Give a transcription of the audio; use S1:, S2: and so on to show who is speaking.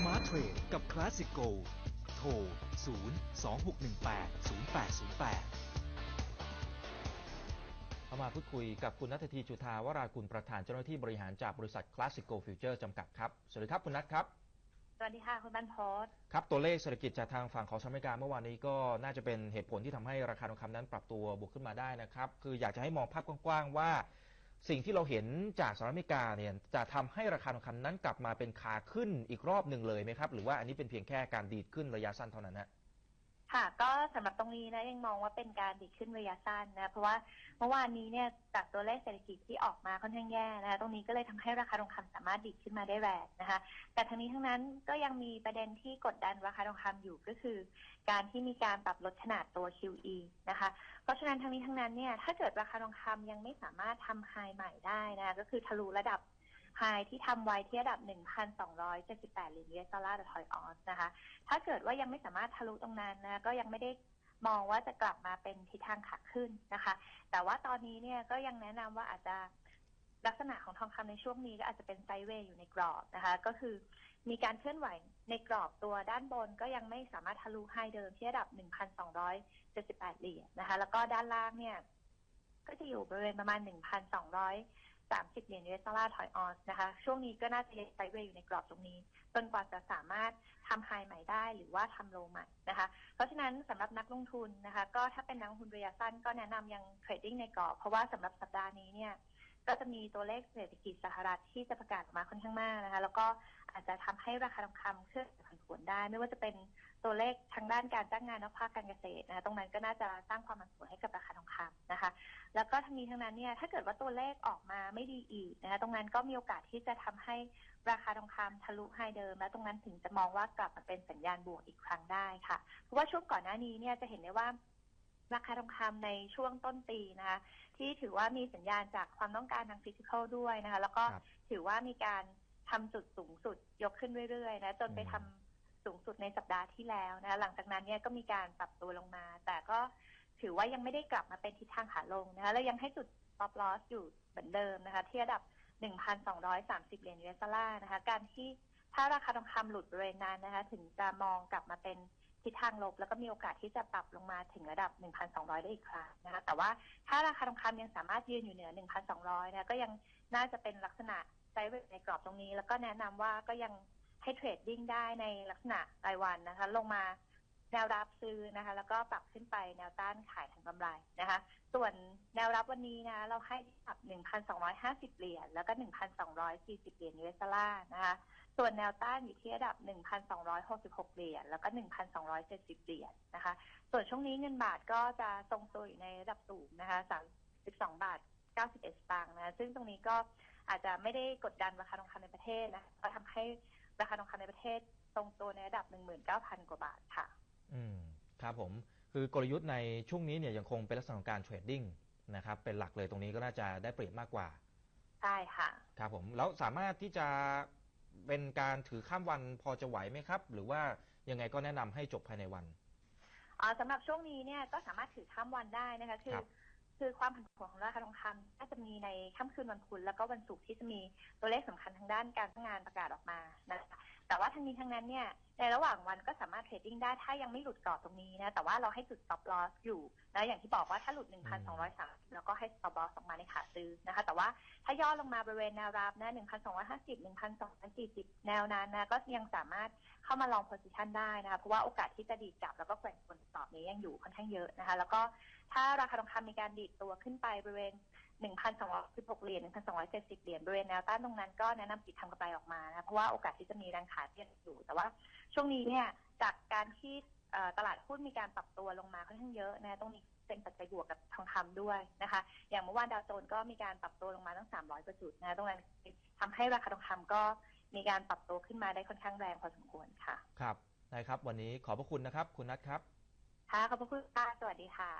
S1: Smart Trade กับ Classic Go โทร 0 2 6 1 8 0 8 0 8
S2: เข้ามาพูดคุยกับคุณนัททีจุธาวรากุลประธานเจ้าหน้าที่บริหารจากบริษัท Classic Go Future จำกัดครับ สวัสดีครับคุณนัทครับ
S3: สวัสดีค่ะ คุณบรรพต
S2: ครับ ตัวเลขเศรษฐกิจจากทางฝั่งของสหรัฐอเมริกาเมื่อวานนี้ก็น่าจะเป็นเหตุผลที่ทำให้ราคาทองคำนั้นปรับตัวบวกขึ้นมาได้นะครับ คืออยากจะให้มองภาพกว้างๆว่า สิ่งที่เราเห็นจากสหรัฐอเมริกาเนี่ยจะทำให้ราคาทองคำนั้นกลับมาเป็นขาขึ้นอีกรอบหนึ่งเลยไหมครับ หรือว่าอันนี้เป็นเพียงแค่การดีดขึ้นระยะสั้นเท่านั้นฮะ
S3: ค่ะก็สำหรับตรงนี้นะยังมองว่าเป็นการดีขึ้นระยะสั้นนะเพราะว่าเมื่อวานนี้เนี่ยจากตัวเลขเศรษฐกิจที่ออกมาค่อนข้างแย่นะคะตรงนี้ก็เลยทำให้ราคาทองคำสามารถดีขึ้นมาได้แรงนะคะ แต่ทั้งนี้ทั้งนั้นก็ยังมีประเด็นที่กดดันราคาทองคำอยู่ก็คือ การที่มีการปรับลดขนาดตัว QE นะคะ เพราะฉะนั้นทั้งนี้ทั้งนั้นเนี่ยถ้าเกิดราคาทองคำยังไม่สามารถทำไฮใหม่ได้นะก็คือทะลุระดับ ไฮที่ทำไว้ที่ระดับ 1,278เหรียญ US ดอลลาร์ต่อทอยออนซ์นะคะ ถ้าเกิดว่ายังไม่สามารถทะลุตรงนั้นนะก็ยังไม่ได้มองว่าจะกลับมาเป็นทิศทางขาขึ้นนะคะ แต่ว่าตอนนี้เนี่ยก็ยังแนะนำว่าอาจจะลักษณะของทองคำในช่วงนี้ก็อาจจะเป็นไซเวย์อยู่ในกรอบนะคะ ก็คือมีการเคลื่อนไหวในกรอบตัวด้านบนก็ยังไม่สามารถทะลุไฮเดิมที่ระดับ 1,278 เหรียญนะคะ แล้วก็ด้านล่างเนี่ย ก็จะอยู่บริเวณประมาณ 1,200 1,230 เหรียญ US ดอลลาร์ถอยออนนะคะ ช่วงนี้ก็น่าจะยังไซด์เวย์อยู่ในกรอบตรงนี้จนกว่าจะสามารถทำไฮใหม่ได้หรือว่าทำโลใหม่นะคะ เพราะฉะนั้นสำหรับนักลงทุนนะคะ ก็ถ้าเป็นนักลงทุนระยะสั้นก็แนะนำยังเทรดดิ้งในกรอบ เพราะว่าสำหรับสัปดาห์นี้เนี่ยก็จะมีตัวเลขเศรษฐกิจสหรัฐที่จะประกาศออกมาค่อนข้างมากนะคะ แล้วก็อาจจะทำให้ราคาทองคำเคลื่อนผันผวนได้ ไม่ว่าจะเป็นตัวเลขทางด้านการจ้างงานนอกภาคการเกษตรนะคะตรงนั้นก็น่าจะสร้างความผันผวนให้ นี้ทั้งนั้นเนี่ยถ้าเกิดว่าตัวเลขออกมาไม่ดีอีกนะคะตรงนั้นก็มีโอกาสที่จะทำให้ราคาทองคำทะลุไฮเดิม และตรงนั้นถึงจะมองว่ากลับมาเป็นสัญญาณบวกอีกครั้งได้ค่ะ เพราะว่าช่วงก่อนหน้านี้เนี่ยจะเห็นได้ว่าราคาทองคำในช่วงต้นปีนะคะที่ถือว่ามีสัญญาณจากความต้องการทางฟิสิกอลด้วยนะคะ แล้วก็
S2: ครับ
S3: ถือว่ามีการทำจุดสูงสุดยกขึ้นเรื่อยๆนะจนไป
S2: อืม
S3: ทำสูงสุดในสัปดาห์ที่แล้วนะคะหลังจากนั้นเนี่ยก็มีการปรับตัวลงมา แต่ก็ ถือว่ายังไม่ได้กลับมาเป็นทิศทางขาลงนะคะแล้วยังให้จุด stop loss อยู่เหมือนเดิมนะคะที่ระดับ 1,230 เหรียญ US ดอลลานะคะ การที่ถ้าราคาทองคำหลุดบริเวณนั้นนะคะ ถึงจะมองกลับมาเป็นทิศทางลบ แล้วก็มีโอกาสที่จะปรับลงมาถึงระดับ 1,200 ได้อีกครั้งนะคะ แต่ว่าถ้าราคาทองคำยังสามารถยืนอยู่เหนือ 1,200 นะก็ยังน่าจะเป็นลักษณะไซด์เวในกรอบตรงนี้ แล้วก็แนะนำว่าก็ยังให้เทรดดิ้งได้ในลักษณะรายวันนะคะ ลงมา แนวรับซื้อนะคะ แล้วก็ปรับขึ้นไปแนวต้านขายทางกำไรนะคะ ส่วนแนวรับวันนี้นะ เราให้ที่ระดับ1,250 เหรียญแล้วก็ 1,240 เหรียญ US ดอลลาร์นะคะ ส่วนแนวต้านอยู่ที่ระดับ 1,266 เหรียญแล้วก็ 1,270 เหรียญนะคะ ส่วนช่วงนี้เงินบาทก็จะทรงตัวอยู่ในระดับสูงนะคะ32บาท91สตางค์นะ ซึ่งตรงนี้ก็อาจจะไม่ได้กดดันราคาทองคำในประเทศนะก็ทำให้ราคาทองคำในประเทศทรงตัวในระดับ 19,000 กว่าบาทค่ะ
S2: อืมครับผมคือกลยุทธ์ในช่วงนี้เนี่ยยังคงเป็นลักษณะของการเทรดดิ้งนะครับเป็นหลักเลยตรงนี้ก็น่าจะได้เปรียบมากกว่า
S3: ใช่ค่ะ
S2: ครับผมแล้วสามารถที่จะเป็นการถือข้ามวันพอจะไหวไหมครับ หรือว่ายังไงก็แนะนำให้จบภายในวัน
S3: อ่าสำหรับช่วงนี้เนี่ยก็สามารถถือข้ามวันได้นะคะคือ
S2: ครับ
S3: คือความผันผวนของราคาทองคำน่าจะมีในค่ำคืนวันพุธแล้วก็วันศุกร์ที่จะมีตัวเลขสำคัญทางด้านการจ้างงานประกาศออกมานะคะแต่ว่า ทั้งนี้ทั้งนั้นเนี่ยในระหว่างวันก็สามารถเทรดดิ้งได้ถ้ายังไม่หลุดกรอบตรงนี้นะแต่ว่าเราให้จุด stop loss อยู่ แล้วอย่างที่บอกว่าถ้าหลุด 1,230 แล้วก็ให้ stop loss ออกมาในขาซื้อนะคะ แต่ว่าถ้าย่อลงมาบริเวณแนวรับนะ1,250 1,240 แนวนั้นนะก็ยังสามารถเข้ามาลอง position ได้นะคะเพราะว่าโอกาสที่จะดีดกลับแล้วก็แกว่งบนกรอบนี้ยังอยู่ค่อนข้างเยอะนะคะ แล้วก็ถ้าราคาทองคำมีการดีดตัวขึ้นไปบริเวณ 1,216 เหรียญ 1,270 เหรียญ บริเวณแนวต้านตรงนั้นก็แนะนำปิดทำกำไรออกมานะ เพราะว่าโอกาสที่จะมีแรงขายเปลี่ยนอยู่ แต่ว่าช่วงนี้เนี่ย จากการที่เอ่อตลาดหุ้นมีการปรับตัวลงมาค่อนข้างเยอะนะ ตรงนี้เป็นปัจจัยบวกกับทองคำด้วยนะคะ อย่างเมื่อวานดาวโจนส์ก็มีการปรับตัวลงมาตั้ง 300กว่าจุดนะ ตรงนั้นทำให้ราคาทองคำก็มีการปรับตัวขึ้นมาได้ค่อนข้างแรงพอสมควรค่ะ
S2: ครับได้ครับ วันนี้ขอบพระคุณนะครับ คุณนัทครับ
S3: ค่ะ ขอบพระคุณค่ะ สวัสดีค่ะ